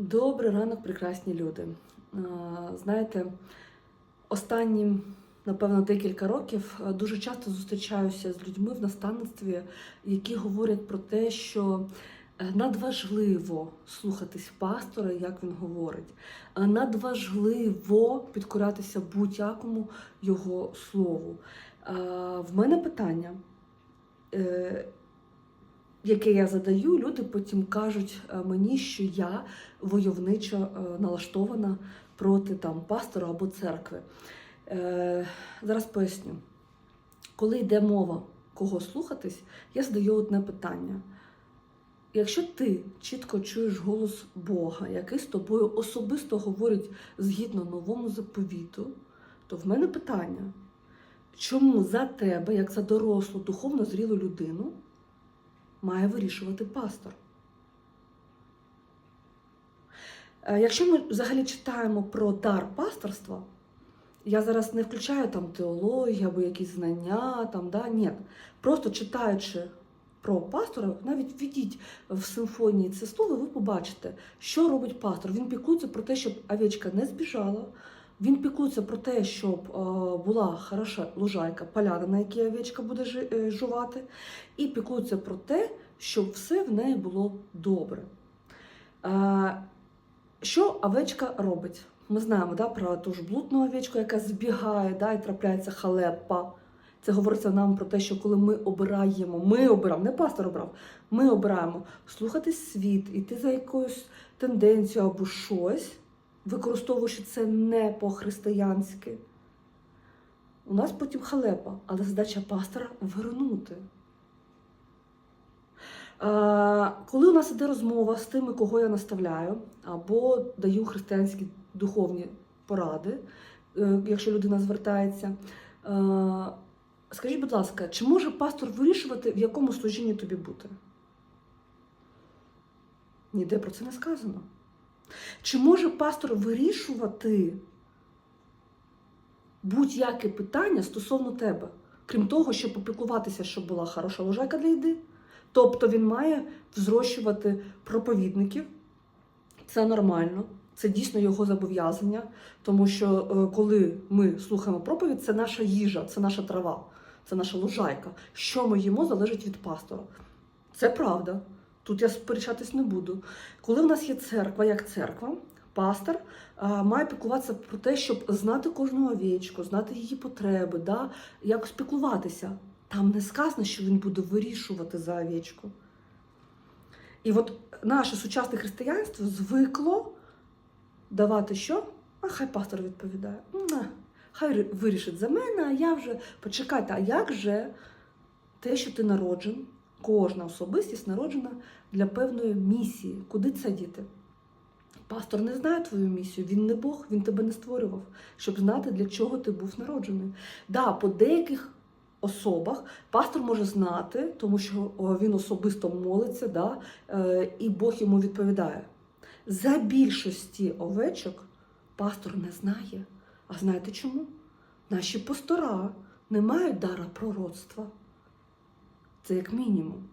Добрий ранок, прекрасні люди. Е, Знаєте, останні, напевно, декілька років е, дуже часто зустрічаюся з людьми в наставництві, які говорять про те, що е, надважливо слухатись пастора, як він говорить. Е, Надважливо підкорятися будь-якому його слову. Е, В мене питання. Яке я задаю, люди потім кажуть е, мені, що я войовничо е, налаштована проти там пастора або церкви. Е, зараз поясню. Коли йде мова кого слухатись, я задаю одне питання. Якщо ти чітко чуєш голос Бога, який з тобою особисто говорить згідно новому заповіту, то в мене питання, чому за тебе, як за дорослу, духовно зрілу людину, має вирішувати пастор? Е, Якщо ми взагалі читаємо про дар пасторства, я зараз не включаю там теологію або якісь знання, там, да, ні. Просто читаючи про пастора, навіть введіть в симфонії це слово, ви побачите, що робить пастор. Він піклується про те, щоб овечка не збіжала. Він піклується про те, щоб е, була хороша лужайка, поляна, на якій овечка буде е, жувати, і піклується про те, щоб все в неї було добре. Е, що овечка робить? Ми знаємо да, про ту ж блудну овечку, яка збігає да, і трапляється халепа. Це говориться нам про те, що коли ми обираємо, ми обираємо, не пастор обрав, ми обираємо слухати світ, іти за якоюсь тенденцією або щось, використовуючи це не по-християнськи. У нас потім халепа, але задача пастора вернути. Коли у нас іде розмова з тими, кого я наставляю, або даю християнські духовні поради, е, якщо людина звертається, е, скажіть, будь ласка, чи може пастор вирішувати, в якому служінні тобі бути? Ніде про це не сказано. Чи може пастор вирішувати будь-яке питання стосовно тебе, крім того, щоб попіклуватися, щоб була хороша лужайка для їди? Тобто він має взрощувати проповідників. Це нормально, це дійсно його зобов'язання, тому що е, коли ми слухаємо проповідь, це наша їжа, це наша трава, це наша лужайка. Що ми їмо, залежить від пастора. Це правда. Тут я сперечатись не буду. Коли в нас є церква як церква, пастор а, має піклуватися про те, щоб знати кожну овечку, знати її потреби, да? якось піклуватися. Там не сказано, що він буде вирішувати за овечку. І от наше сучасне християнство звикло давати що? А хай пастор відповідає. Хай вирішить за мене, а я вже почекайте, а як же те, що ти народжен, кожна особистість народжена для певної місії. Куди це діти? Пастор не знає твою місію, він не Бог, він тебе не створював, щоб знати, для чого ти був народжений. Да, по деяких особах пастор може знати, тому що він особисто молиться, да, е, і Бог йому відповідає. За більшості овечок пастор не знає. А знаєте чому? Наші пастора не мають дара пророцтва. Це як мінімум.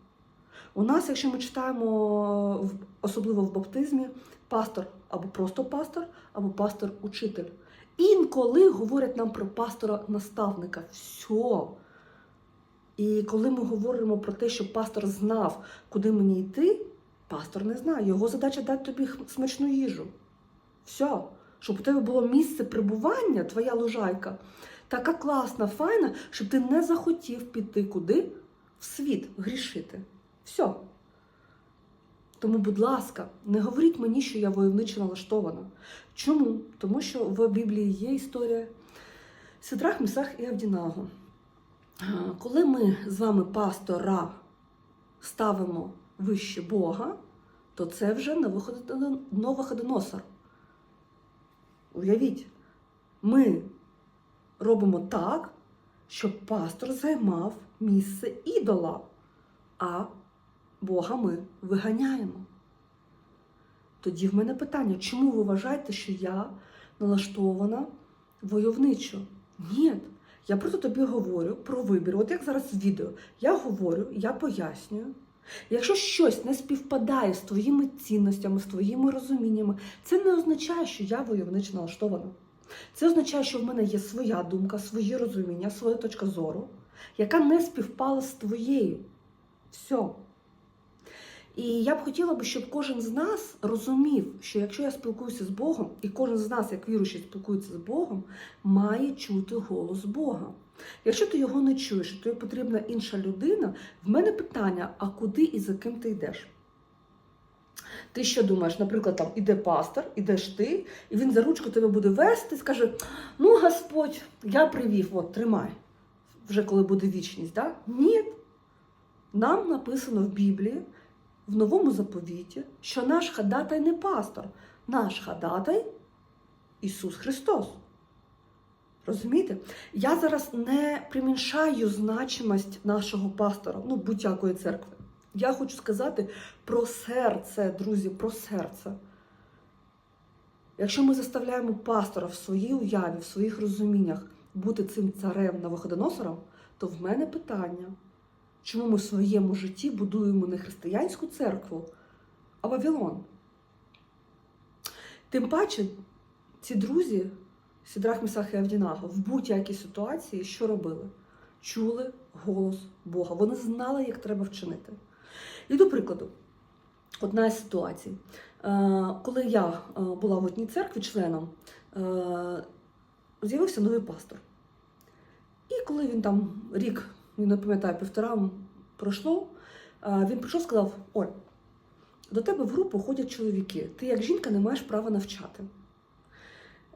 У нас, якщо ми читаємо, особливо в баптизмі, пастор або просто пастор, або пастор-учитель. Інколи говорять нам про пастора-наставника. Все. І коли ми говоримо про те, що пастор знав, куди мені йти, пастор не знає. Його задача дати тобі смачну їжу. Все. Щоб у тебе було місце прибування, твоя лужайка, така класна, файна, щоб ти не захотів піти куди? В світ грішити. Все. Тому, будь ласка, не говоріть мені, що я войовничо налаштована. Чому? Тому що в Біблії є історія Сидрах, Місах і Авдінаго. Коли ми з вами пастора ставимо вище Бога, то це вже Новоходоносор. Уявіть, ми робимо так, щоб пастор займав місце ідола, а Бога ми виганяємо. Тоді в мене питання, чому ви вважаєте, що я налаштована войовничо? Ні. Я просто тобі говорю про вибір. От як зараз в відео. Я говорю, я пояснюю. Якщо щось не співпадає з твоїми цінностями, з твоїми розуміннями, це не означає, що я войовничо налаштована. Це означає, що в мене є своя думка, свої розуміння, своя точка зору, яка не співпала з твоєю. Все. І я б хотіла би, щоб кожен з нас розумів, що якщо я спілкуюся з Богом, і кожен з нас, як віруючий, спілкується з Богом, має чути голос Бога. Якщо ти його не чуєш, тобі потрібна інша людина, в мене питання: а куди і за ким ти йдеш? Ти що думаєш, наприклад, там іде пастор, ідеш ти, і він за ручку тебе буде вести, і скаже: Ну, Господь, я привів, от, тримай, вже коли буде вічність. Да? Ні. Нам написано в Біблії, в новому заповіті, що наш хадатай не пастор, наш хадатай Ісус Христос. Розумієте? Я зараз не приміншаю значимость нашого пастора, ну будь-якої церкви. Я хочу сказати про серце, друзі, про серце. Якщо ми заставляємо пастора в своїй уяві, в своїх розуміннях бути цим царем новоходоносором, то в мене питання, чому ми в своєму житті будуємо не християнську церкву, а Вавилон? Тим паче, ці друзі, Сідрах Місах і Авдінаго, в будь-якій ситуації що робили? Чули голос Бога. Вони знали, як треба вчинити. І до прикладу, одна із ситуацій. Е, Коли я е, була в одній церкві членом, е, з'явився новий пастор. І коли він там рік, не пам'ятаю, півтора пройшло, він прийшов і сказав: Оль, до тебе в групу ходять чоловіки. Ти як жінка не маєш права навчати.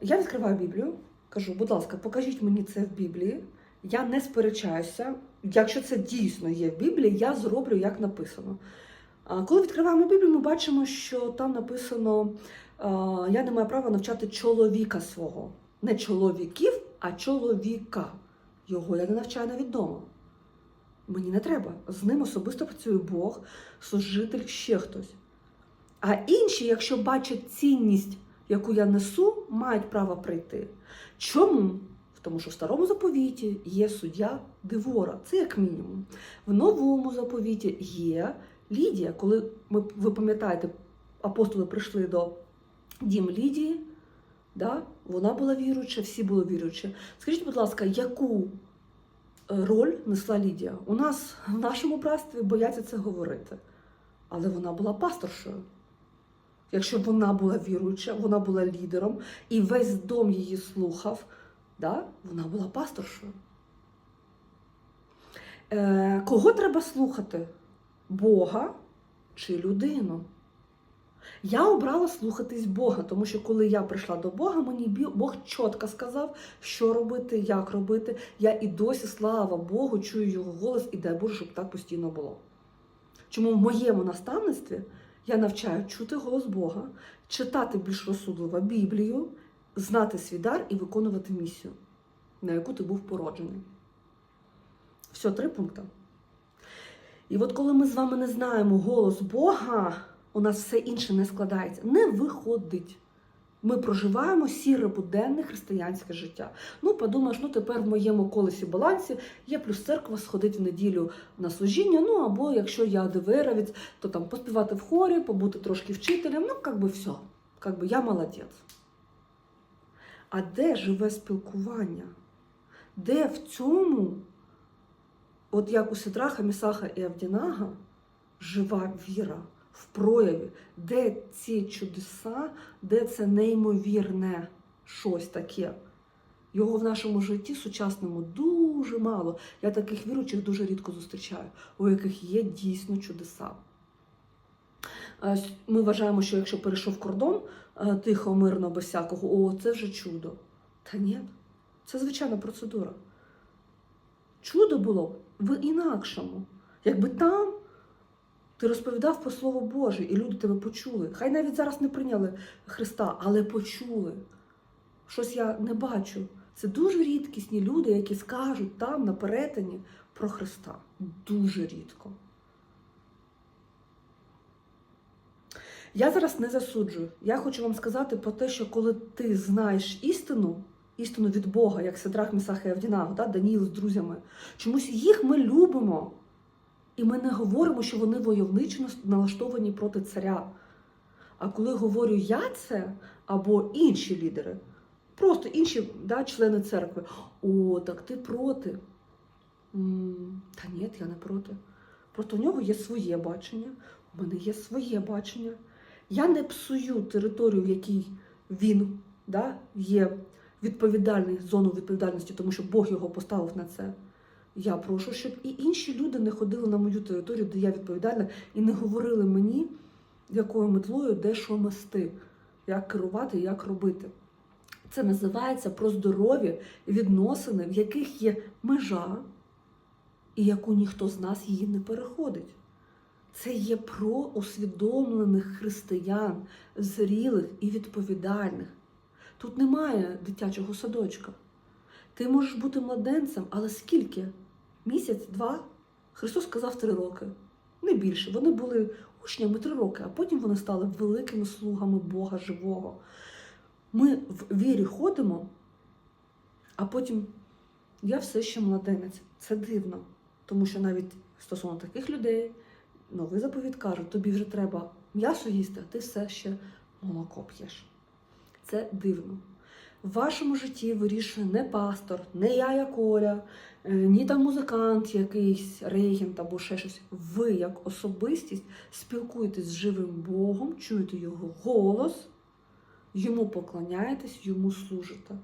Я відкриваю Біблію, кажу, будь ласка, покажіть мені це в Біблії. Я не сперечаюся. Якщо це дійсно є в Біблії, я зроблю, як написано. Коли відкриваємо Біблію, ми бачимо, що там написано: я не маю права навчати чоловіка свого. Не чоловіків, а чоловіка. Його я не навчаю навіть вдома. Мені не треба. З ним особисто працює Бог, служитель, ще хтось. А інші, якщо бачать цінність, яку я несу, мають право прийти. Чому? Тому що в старому заповіті є суддя Девора, це як мінімум. В новому заповіті є Лідія. Коли ми, ви пам'ятаєте, апостоли прийшли до дім Лідії, да? вона була віруюча, всі були віруючі. Скажіть, будь ласка, яку е, роль несла Лідія? У нас в нашому братстві бояться це говорити. Але вона була пасторшою. Якщо вона була віруюча, вона була лідером, і весь дом її слухав, да? вона була пасторшою. Е, кого треба слухати? Бога чи людину? Я обрала слухатись Бога, тому що коли я прийшла до Бога, мені Бог чітко сказав, що робити, як робити. Я і досі, слава Богу, чую його голос, і дай Боже, щоб так постійно було. Чому в моєму наставництві я навчаю чути голос Бога, читати більш розсудливо Біблію, знати свій дар і виконувати місію, на яку ти був породжений. Все, три пункти. І от коли ми з вами не знаємо голос Бога, у нас все інше не складається, не виходить. Ми проживаємо сіре буденне християнське життя. Ну, подумаєш, ну тепер в моєму колесі балансі є плюс церква сходить в неділю на служіння. Ну або якщо я диверовець, то там поспівати в хорі, побути трошки вчителем. Ну, як все, як я молодець. А де живе спілкування? Де в цьому, от як у Сидраха, Місаха і Авдінага, жива віра в прояві, де ці чудеса, де це неймовірне щось таке. Його в нашому житті сучасному дуже мало. Я таких віруючих дуже рідко зустрічаю, у яких є дійсно чудеса. Ми вважаємо, що якщо перейшов кордон тихо, мирно, без всякого, о, це вже чудо. Та ні, це звичайна процедура. Чудо було в інакшому. Якби там ти розповідав про Слово Боже, і люди тебе почули. Хай навіть зараз не прийняли Христа, але почули. Щось я не бачу. Це дуже рідкісні люди, які скажуть там на перетині про Христа. Дуже рідко. Я зараз не засуджую. Я хочу вам сказати про те, що коли ти знаєш істину, істину від Бога, як Сидрах Місаха і Авдінагу, да, Даніїл з друзями, чомусь їх ми любимо. І ми не говоримо, що вони войовничо налаштовані проти царя. А коли говорю я це або інші лідери, просто інші да, члени церкви, о, так ти проти. Та ні, я не проти. Просто у нього є своє бачення, у мене є своє бачення. Я не псую територію, в якій він да, є відповідальний, зону відповідальності, тому що Бог його поставив на це. Я прошу, щоб і інші люди не ходили на мою територію, де я відповідальна, і не говорили мені, якою метлою, де що мести, як керувати, як робити. Це називається про здорові відносини, в яких є межа, і яку ніхто з нас її не переходить. Це є про усвідомлених християн, зрілих і відповідальних. Тут немає дитячого садочка. Ти можеш бути младенцем, але скільки? Місяць, два? Христос сказав три роки. Не більше. Вони були учнями три роки, а потім вони стали великими слугами Бога живого. Ми в вірі ходимо, а потім я все ще младенець. Це дивно. Тому що навіть стосовно таких людей новий заповіт каже, тобі вже треба м'ясо їсти, а ти все ще молоко п'єш. Це дивно. В вашому житті вирішує не пастор, не я, як Оля, е, ні там музикант якийсь, регент або ще щось. Ви, як особистість, спілкуєтесь з живим Богом, чуєте його голос, йому поклоняєтесь, йому служите.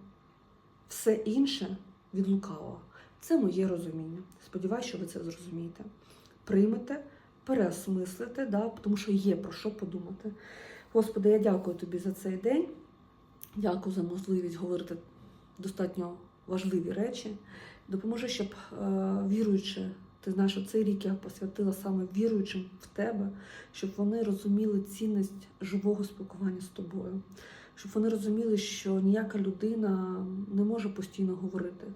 Все інше від лукавого. Це моє розуміння. Сподіваюся, що ви це зрозумієте. Приймете, переосмислите, да, тому що є про що подумати. Господи, я дякую тобі за цей день. Дякую за можливість говорити достатньо важливі речі. Допоможи, щоб е, віруючи, ти знаєш, що цей рік я посвятила саме віруючим в тебе, щоб вони розуміли цінність живого спілкування з тобою, щоб вони розуміли, що ніяка людина не може постійно говорити.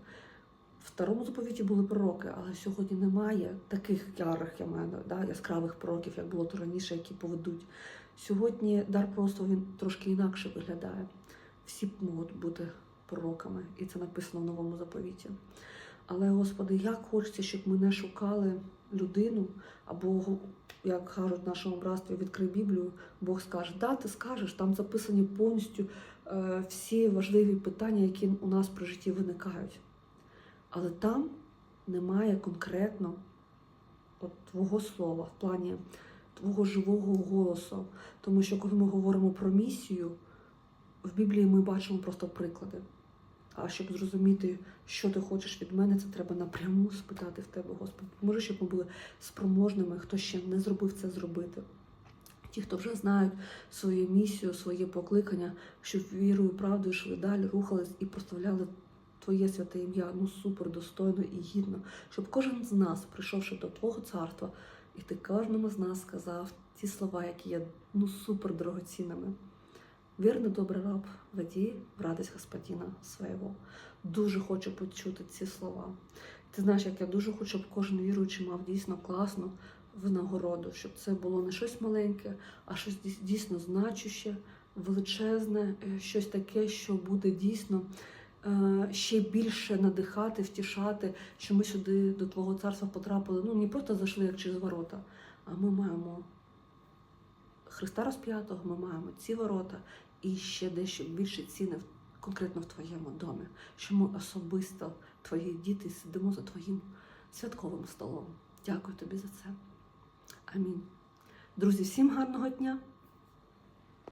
В старому заповіті були пророки, але сьогодні немає таких ярих я маю, да, яскравих пророків, як було то раніше, які поведуть. Сьогодні дар просто він трошки інакше виглядає. Всі можуть бути пророками, і це написано в новому заповіті. Але, Господи, як хочеться, щоб ми не шукали людину, або, як кажуть в нашому братстві, відкрий Біблію, Бог скаже, да, ти скажеш, там записані повністю е, всі важливі питання, які у нас при житті виникають. Але там немає конкретно от, Твого слова в плані Твого живого голосу. Тому що коли ми говоримо про місію, в Біблії ми бачимо просто приклади. А щоб зрозуміти, що ти хочеш від мене, це треба напряму спитати в тебе, Господи. Може, щоб ми були спроможними, хто ще не зробив це зробити. Ті, хто вже знають свою місію, своє покликання, щоб вірою, правдою йшли далі, рухались і проставляли Твоє святе ім'я, ну супер достойно і гідно, щоб кожен з нас, прийшовши до Твого царства, і ти кожному з нас сказав ті слова, які є ну супер дорогоцінними. Вірний добрий раб, веди в радість Господина свого. Дуже хочу почути ці слова. Ти знаєш, як я дуже хочу, щоб кожен віруючий мав дійсно класну винагороду, щоб це було не щось маленьке, а щось дійсно значуще, величезне, е, щось таке, що буде дійсно е, ще більше надихати, втішати, що ми сюди до Твого царства потрапили. Ну, не просто зайшли як через ворота, а ми маємо Христа розп'ятого, ми маємо ці ворота і ще дещо більше ціни в- конкретно в твоєму домі, що ми особисто, твої діти, сидимо за твоїм святковим столом. Дякую тобі за це. Амінь. Друзі, всім гарного дня!